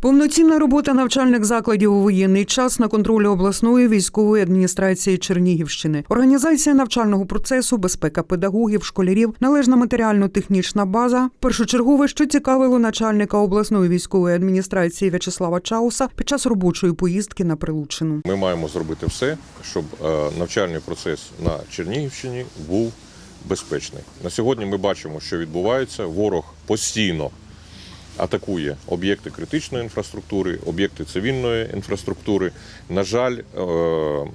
Повноцінна робота навчальних закладів у воєнний час на контролі обласної військової адміністрації Чернігівщини, організація навчального процесу, безпека педагогів, школярів, належна матеріально-технічна база. Першочергове, що цікавило начальника обласної військової адміністрації В'ячеслава Чауса під час робочої поїздки на Прилуччину. Ми маємо зробити все, щоб е, навчальний процес на Чернігівщині був безпечний. На сьогодні ми бачимо, що відбувається. Ворог постійно атакує об'єкти критичної інфраструктури, об'єкти цивільної інфраструктури. На жаль, е, е,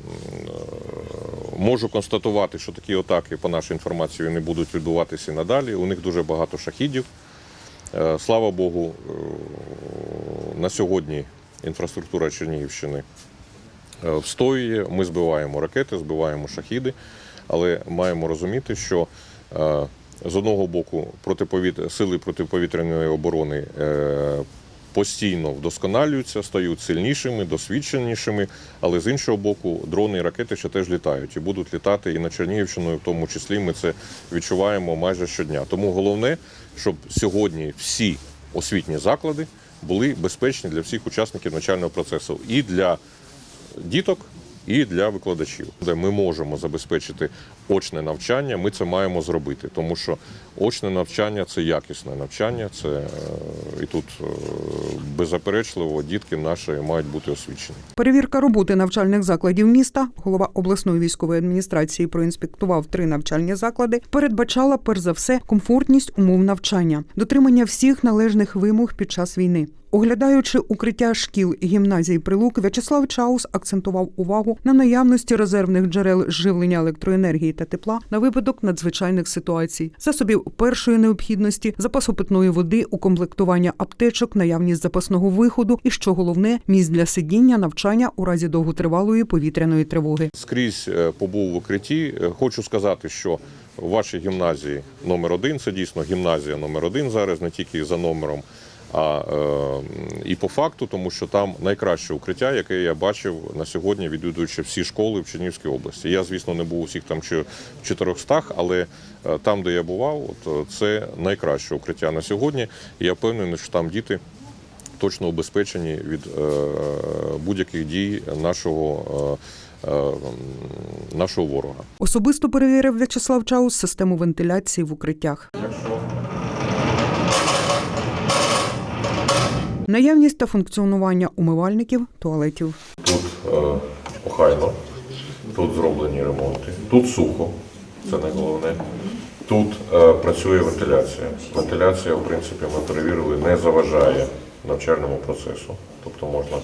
можу констатувати, що такі атаки, по нашій інформації, не будуть відбуватися надалі. У них дуже багато шахідів. Е, Слава Богу, на сьогодні інфраструктура Чернігівщини встоює. Ми збиваємо ракети, збиваємо шахіди, але маємо розуміти, що з одного боку протиповіт... сили протиповітряної оборони е, постійно вдосконалюються, стають сильнішими, досвідченішими, але з іншого боку, дрони і ракети ще теж літають і будуть літати і на Чернігівщину, і в тому числі ми це відчуваємо майже щодня. Тому головне, щоб сьогодні всі освітні заклади були безпечні для всіх учасників навчального процесу і для діток, і для викладачів, де ми можемо забезпечити очне навчання, ми це маємо зробити, тому що очне навчання це якісне навчання, це е, і тут е, беззаперечливо дітки наші мають бути освічені. Перевірка роботи навчальних закладів міста, голова обласної військової адміністрації проінспектував три навчальні заклади, передбачала перш за все комфортність умов навчання, дотримання всіх належних вимог під час війни. Оглядаючи укриття шкіл і гімназій прилук, В'ячеслав Чаус акцентував увагу на наявності резервних джерел живлення електроенергії та тепла на випадок надзвичайних ситуацій, засобів першої необхідності, запасу питної води, укомплектування аптечок, наявність запасного виходу і, що головне, місць для сидіння, навчання у разі довготривалої повітряної тривоги. Скрізь е, побув в укритті. Е, Хочу сказати, що в вашій гімназії номер один це дійсно гімназія номер один зараз, не тільки за номером, а е, і по факту, тому що там найкраще укриття, яке я бачив на сьогодні, відвідуючи всі школи в Чернігівській області. Я, звісно, не був усіх там чи- 400, але е, там, де я бував, от е, це найкраще укриття на сьогодні. І я впевнений, що там діти. Точно убезпечені від е, будь-яких дій нашого, нашого ворога. Особисто перевірив В'ячеслав Чаус систему вентиляції в укриттях. Наявність та функціонування умивальників, туалетів. Тут е, охайно, тут зроблені ремонти, тут сухо, це найголовне. Тут е, працює вентиляція. Вентиляція, в принципі, ми перевірили, не заважає навчальному процесу. Тобто можна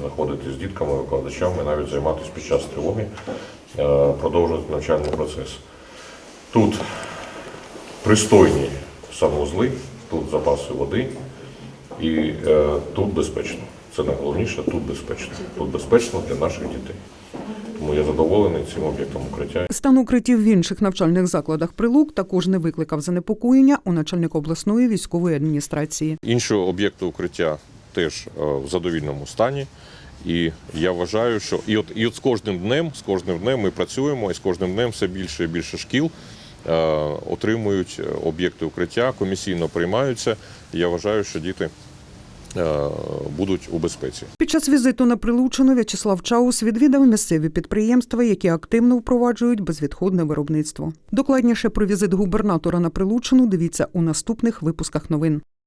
знаходитись з дітками, викладачами, навіть займатися під час тривоги, е, продовжувати навчальний процес. Тут пристойні санвузли, тут запаси води і е, тут безпечно. Це найголовніше, тут безпечно. Тут безпечно для наших дітей. Тому я задоволений цим об'єктом укриття. Стан укриттів в інших навчальних закладах прилук також не викликав занепокоєння у начальника обласної військової адміністрації. Інші об'єкти укриття теж е, в задовільному стані. І я вважаю, що і от, і от з кожним днем, з кожним днем ми працюємо, і з кожним днем все більше і більше шкіл отримують е, об'єкти укриття, комісійно приймаються. Я вважаю, що діти е, будуть у безпеці. Під час візиту на Прилучину В'ячеслав Чаус відвідав місцеві підприємства, які активно впроваджують безвідходне виробництво. Докладніше про візит губернатора на Прилучину дивіться у наступних випусках новин.